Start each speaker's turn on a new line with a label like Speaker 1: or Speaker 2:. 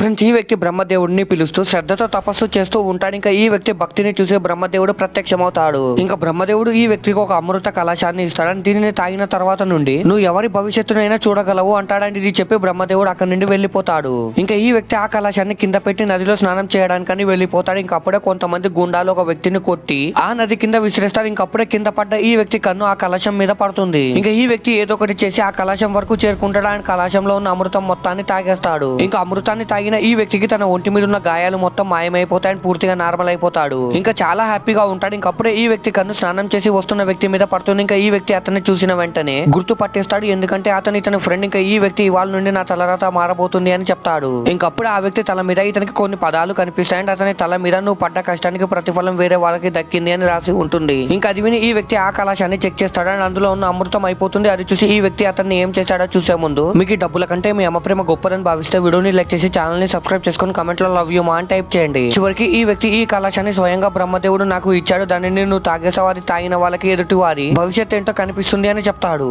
Speaker 1: Friends ఈ వ్యక్తి బ్రహ్మదేవుడిని పిలుస్తూ శ్రద్ధతో తపస్సు చేస్తూ ఉంటాడు. ఇంకా ఈ వ్యక్తి భక్తిని చూసి బ్రహ్మదేవుడు ప్రత్యక్షమవుతాడు. ఇంకా బ్రహ్మదేవుడు ఈ వ్యక్తికి ఒక అమృత కలశాన్ని ఇస్తాడని దీనిని తాగిన తర్వాత నుండి నువ్వు ఎవరి భవిష్యత్తునైనా చూడగలవు అంటాడని ఇది చెప్పి బ్రహ్మదేవుడు అక్కడి నుండి వెళ్ళిపోతాడు. ఇంకా ఈ వ్యక్తి ఆ కలశాన్ని కింద పెట్టి నదిలో స్నానం చేయడానికని వెళ్ళిపోతాడు. ఇంకా అప్పుడే కొంతమంది గుండాలు ఒక వ్యక్తిని కొట్టి ఆ నది కింద విసిరేస్తారు. ఇంకప్పుడే కింద పడ్డ ఈ వ్యక్తి కన్ను ఆ కలశం మీద పడుతుంది. ఇంకా ఈ వ్యక్తి ఏదో ఒకటి చేసి ఆ కలశం వరకు చేరుకుంటాడు ఆయన కలశంలో ఉన్న అమృతం మొత్తాన్ని తాగేస్తాడు. ఇంకా అమృతాన్ని తాగిన ఈ వ్యక్తికి తన ఒంటి మీద ఉన్న గాయాలు మొత్తం మాయమైపోతాయని పూర్తిగా నార్మల్ అయిపోతాడు. ఇంకా చాలా హ్యాపీగా ఉంటాడు. ఇంకప్పుడే ఈ వ్యక్తి కన్ను స్నానం చేసి వస్తున్న వ్యక్తి మీద పడుతుంది. ఇంకా ఈ వ్యక్తి అతన్ని చూసిన వెంటనే గుర్తు పట్టేస్తాడు. ఎందుకంటే అతను ఇతని ఫ్రెండ్ ఇంకా ఈ వ్యక్తి ఇవాళ నుండి నా తలరాత మారబోతుంది అని చెప్తాడు. ఇంకప్పుడు ఆ వ్యక్తి తల మీద ఇతనికి కొన్ని పదాలు కనిపిస్తాయి. అండ్ అతని తల మీద నువ్వు పడ్డ కష్టానికి ప్రతిఫలం వేరే వాళ్ళకి దక్కింది అని రాసి ఉంటుంది. ఇంకా అది విని ఈ వ్యక్తి ఆ కళాశాన్ని చెక్ చేస్తాడు. అండ్ అందులో ఉన్న అమృతం అయిపోతుంది. అది చూసి ఈ వ్యక్తి అతన్ని ఏం చేశాడో చూసే ముందు మీకు డబ్బుల కంటే మీ అమ్మ ప్రేమ గొప్పదని భావిస్తే వీడియోని లైక్ చేసి ఛానల్ ని సబ్స్క్రైబ్ చేసుకొని కమెంట్లో లవ్ యూ మా అని టైప్ చేయండి. చివరికి ఈ వ్యక్తి ఈ కళాశాన్ని స్వయంగా బ్రహ్మదేవుడు నాకు ఇచ్చాడు. దానిని నువ్వు తాగేసవారి తాగిన వాళ్ళకి ఎదుటి వారి భవిష్యత్ ఏంటో కనిపిస్తుంది అని చెప్తాడు.